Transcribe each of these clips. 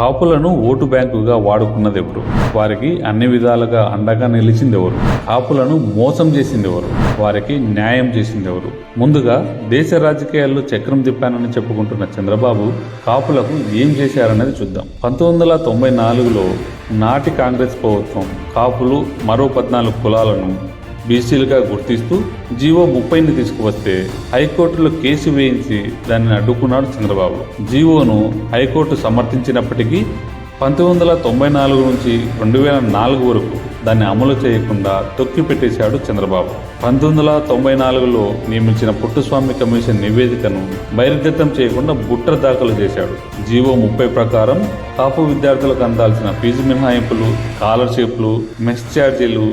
కాపులను vote బ్యాంకుగా వాడుకున్నది ఎవరు వారికి అన్ని విధాలుగా అండగా నిలిచింది ఎవరు కాపులను మోసం చేసింది ఎవరు వారికి న్యాయం చేసింది ఎవరు ముందుగా దేశ రాజకీయాల్లో చక్రం తిప్పానని చెప్పుకుంటున్న చంద్రబాబు కాపులకు ఏం చేశారనేది చూద్దాం. పంతొమ్మిది వందల తొంభై నాలుగులో నాటి కాంగ్రెస్ ప్రభుత్వం కాపులు మరో పద్నాలుగు కులాలను బీసీలుగా గుర్తిస్తూ జీవో ముప్పైని తీసుకువస్తే హైకోర్టులో కేసు వేయించి దానిని అడ్డుకున్నాడు చంద్రబాబు. జీవోను హైకోర్టు సమర్థించినప్పటికీ పంతొమ్మిది వందల తొంభై నాలుగు నుంచి రెండు వేల నాలుగు వరకు దాన్ని అమలు చేయకుండా తొక్కి పెట్టేశాడు చంద్రబాబు. పంతొమ్మిది వందల తొంభై నాలుగులో నియమించిన పుట్టుస్వామి కమిషన్ నివేదికను బహిర్గతం చేయకుండా బుట్ర దాఖలు చేశాడు. జీవో ముప్పై ప్రకారం కాపు విద్యార్థులకు అందాల్సిన ఫీజు మినహాయింపులు స్కాలర్షిప్లు మెస్ ఛార్జీలు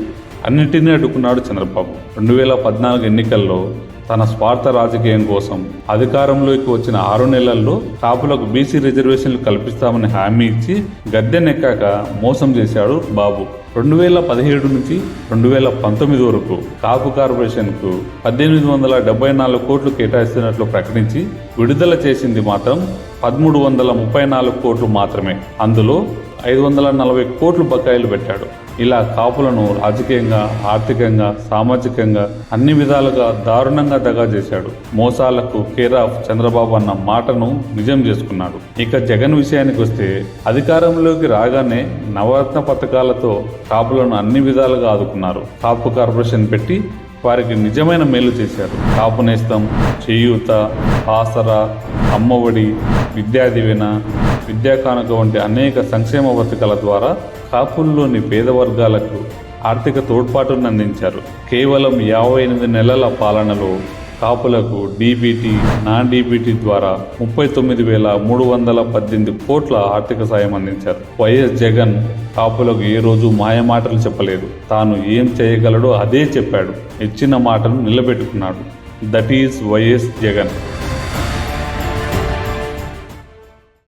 అన్నింటినీ అడ్డుకున్నాడు చంద్రబాబు. రెండు వేల పద్నాలుగు ఎన్నికల్లో తన స్వార్థ రాజకీయం కోసం అధికారంలోకి వచ్చిన ఆరు నెలల్లో కాపులకు బీసీ రిజర్వేషన్లు కల్పిస్తామని హామీ ఇచ్చి గద్దెనెక్కాక మోసం చేశాడు బాబు. రెండు వేల పదిహేడు నుంచి రెండు వేల పంతొమ్మిది వరకు కాపు కార్పొరేషన్కు పద్దెనిమిది వందల డెబ్బై నాలుగు కోట్లు కేటాయిస్తున్నట్లు ప్రకటించి విడుదల చేసింది మాత్రం పదమూడు వందల ముప్పై నాలుగు కోట్లు మాత్రమే. అందులో ఐదు వందల నలభై కోట్లు బకాయిలు పెట్టాడు. ఇలా కాపులను రాజకీయంగా ఆర్థికంగా సామాజికంగా అన్ని విధాలుగా దారుణంగా దగా చేశాడు. మోసాలకు కేరాఫ్ చంద్రబాబు అన్న మాటను నిజం చేసుకున్నాడు. ఇక జగన్ విషయానికి వస్తే అధికారంలోకి రాగానే నవరత్న పథకాలతో కాపులను అన్ని విధాలుగా ఆదుకున్నారు. కాపు కార్పొరేషన్ పెట్టి వారికి నిజమైన మేలు చేశారు. కాపు నేస్తం చేయూత ఆసరా అమ్మఒడి విద్యా దీవెన విద్యాకానుక వంటి అనేక సంక్షేమ పథకాల ద్వారా కాపుల్లోని పేద వర్గాలకు ఆర్థిక తోడ్పాటును అందించారు. కేవలం యాభై ఎనిమిది నెలల పాలనలో కాపులకు డీబీటీ నాన్ డీబీటీ ద్వారా ముప్పై తొమ్మిది వేల మూడు వందల పద్దెనిమిది కోట్ల ఆర్థిక సాయం అందించారు. వైఎస్ జగన్ కాపులకు ఏ రోజు మాయమాటలు చెప్పలేదు. తాను ఏం చేయగలడో అదే చెప్పాడు. ఇచ్చిన మాటను నిలబెట్టుకున్నాడు. That is YS Jagan.